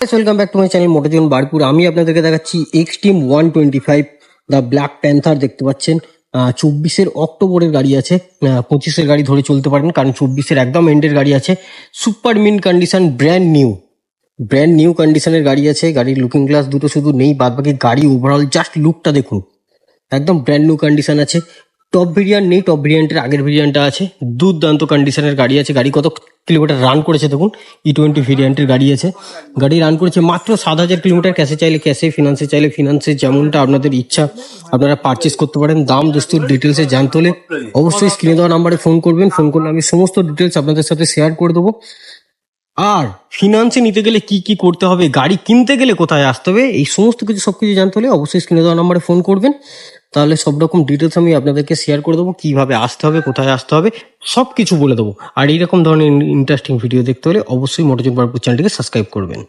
Welcome back to my channel মোটরজন বারপুর আমি আপনাদেরকে দেখাচ্ছি Xtreme one twenty five the black panther দেখতে পাচ্ছেন। চব্বিশের অক্টোবরের গাড়ি আছে। পঁচিশের গাড়ি ধরে চলতে পারেন, কারণ চব্বিশের একদম এন্ডের গাড়ি আছে। Super mint condition brand new brand new কন্ডিশনের গাড়ি আছে, গাড়ির লুকিং গ্লাস দুটো শুধু নেই বাদ বাকি গাড়ি ওভারঅল জাস্ট লুকটা দেখুন। একদম ব্র্যান্ড নিউ কন্ডিশন আছে। টপ ভেরিয়েন্ট নেই টপ ভেরিয়েন্টের আগের ভেরিয়েন্টটা আছে। দুর্দান্ত কন্ডিশনের গাড়ি আছে। গাড়ি কত কিলোমিটার রান করেছে দেখুন? ই টোয়েন্টি ভেরিয়েন্টের গাড়ি আছে। গাড়ি রান করেছে মাত্র সাত হাজার কিলোমিটার ক্যাশে চাইলে ক্যাশে ফিনান্সে চাইলে ফিনান্সে যেমনটা আপনাদের ইচ্ছা, আপনারা পারচেস করতে পারেন। দাম দস্তুর ডিটেলসে জানতে হলে অবশ্যই স্ক্রিনে দেওয়া নাম্বারে ফোন করবেন। ফোন করলে আমি সমস্ত ডিটেলস আপনাদের সাথে শেয়ার করে দেবো। আর ফিনান্সে নিতে গেলে কি কি করতে হবে? গাড়ি কিনতে গেলে কোথায় আসতে হবে? এই সমস্ত কিছু সব কিছু জানতে হলে অবশ্যই স্ক্রিনে দেওয়া নাম্বারে ফোন করবেন। তাহলে সব রকম ডিটেলস আমি আপনাদেরকে শেয়ার করে দেবো, কীভাবে আসতে হবে, কোথায় আসতে হবে সব কিছু বলে দেবো। আর এইরকম ধরনের ইন্টারেস্টিং ভিডিও দেখতে হলে অবশ্যই মোটরজন বারপুর চ্যানেলটিকে সাবস্ক্রাইব করবেন।